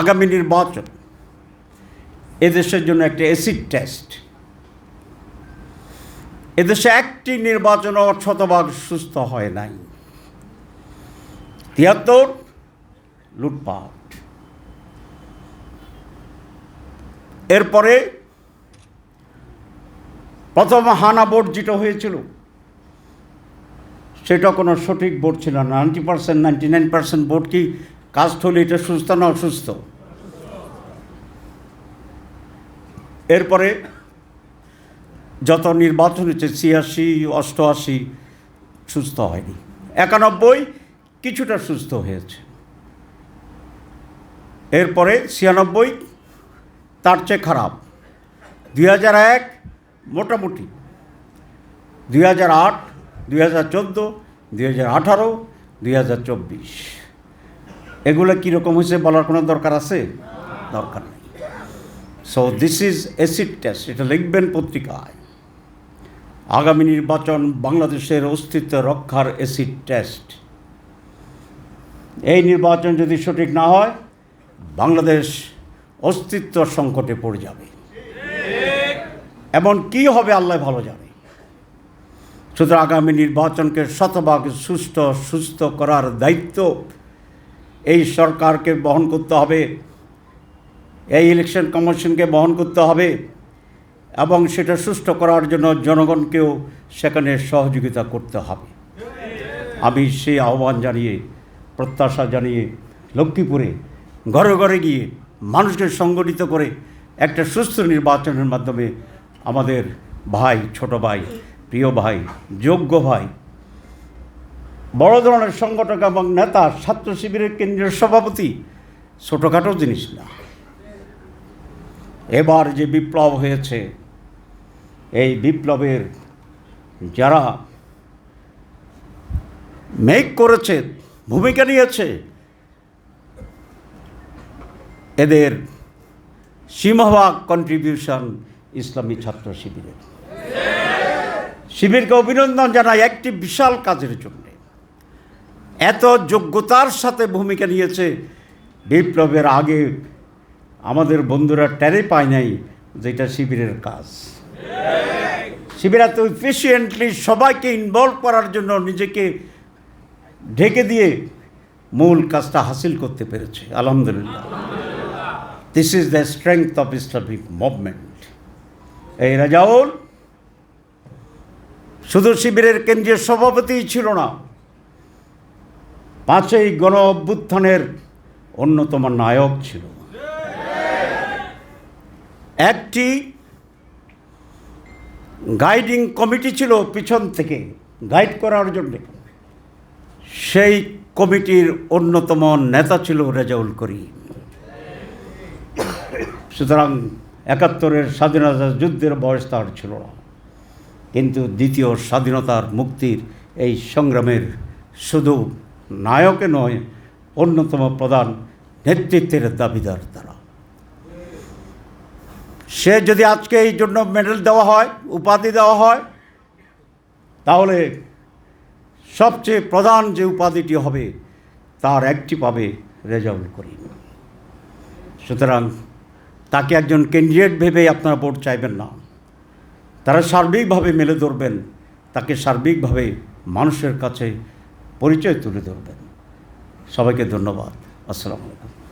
আগামী নির্বাচন এদেশের জন্য একটা অ্যাসিড টেস্ট এদেশে একটি নির্বাচনও শতভাগ সুস্থ হয় নাই। তিয়াত্তর, লুটপাট। এরপরে প্রথম হানা ভোট যেটা হয়েছিল, সেটা কোনো সঠিক ভোট ছিল না। Ninety percent, ninety nine percent vote কি হলে এটা সুস্থ না অসুস্থ? এরপরে যত নির্বাচন হয়েছে, ছিয়াশি, অষ্টআশি, সুস্থ হয়নি। একানব্বই কিছুটা সুস্থ হয়েছে। এরপরে ছিয়ানব্বই তার চেয়ে খারাপ। দুই হাজার এক মোটামুটি। দুই হাজার আট, দুই হাজার চোদ্দ, দুই হাজার আঠারো, দুই হাজার চব্বিশ। এগুলো কীরকম হয়েছে বলার কোনো দরকার আছে? দরকার নেই। So this is acid test এটা লিখবেন পত্রিকায়। আগামী নির্বাচন বাংলাদেশের অস্তিত্ব রক্ষার অ্যাসিড টেস্ট এই নির্বাচন যদি সঠিক না হয়, বাংলাদেশ অস্তিত্ব সংকটে পড়ে যাবে। এমন কি হবে আল্লাহ ভালো জানে। সুতরাং আগামী নির্বাচনকে শতভাগ সুস্থ সুস্থ করার দায়িত্ব এই সরকারকে বহন করতে হবে। এই ইলেকশন কমিশনকে বহন করতে হবে এবং সেটা সুষ্ঠু করার জন্য জনগণকেও সেখানে সহযোগিতা করতে হবে। আমি সেই আহ্বান জানিয়ে, প্রত্যাশা জানিয়ে লক্ষ্মীপুরে ঘরে ঘরে গিয়ে মানুষকে সংগঠিত করে একটা সুস্থ নির্বাচনের মাধ্যমে আমাদের ভাই, ছোট ভাই, প্রিয় ভাই, যোগ্য ভাই বড় ধরনের সংগঠক এবং নেতা, ছাত্র শিবিরের কেন্দ্রীয় সভাপতি, ছোটোখাটো জিনিস না। এবার যে বিপ্লব হয়েছে, এই বিপ্লবের যারা মেক করেছে, ভূমিকা নিয়েছে, এদের সিংহভাগ কন্ট্রিবিউশন ইসলামী ছাত্র শিবিরের। শিবিরকে অভিনন্দন জানাই, একটি বিশাল কাজের জন্য। এত যোগ্যতার সাথে ভূমিকা নিয়েছে। বিপ্লবের আগে আমাদের বন্ধুরা টেরে পায় নাই যেটা শিবিরের কাজ। শিবির এত এফিসিয়েন্টলি সবাইকে ইনভলভ করার জন্য নিজেকে ঢেকে দিয়ে মূল কাজটা হাসিল করতে পেরেছে, আলহামদুলিল্লাহ। This is the strength of Islamic movement এই রাজাউল, শুধু শিবিরের কেন্দ্রীয় সভাপতিই ছিল না পাঁচই গণ অভ্যুত্থানের অন্যতম নায়ক ছিল। একটি গাইডিং কমিটি ছিল পিছন থেকে, গাইড করার জন্য। সেই কমিটির অন্যতম নেতা ছিল রেজাউল করিম। সুতরাং একাত্তরের স্বাধীনতা যুদ্ধের বয়স তার ছিল না। কিন্তু দ্বিতীয় স্বাধীনতার মুক্তির এই সংগ্রামের শুধু নায়কে নয়, অন্যতম প্রধান নেতৃত্বের দাবিদার তারা। সে যদি আজকে এই জন্য মেডেল দেওয়া হয়, উপাধি দেওয়া হয়, তাহলে সবচেয়ে প্রধান যে উপাধিটি হবে, তার একটি পাবে রেজাউল করিম। সুতরাং তাকে একজন ক্যান্ডিডেট ভেবে আপনারা ভোট চাইবেন না। তারা সার্বিকভাবে মেলে ধরবেন, তাকে সার্বিকভাবে মানুষের কাছে পরিচয় তুলে ধরবেন। সবাইকে ধন্যবাদ। আসসালামু আলাইকুম।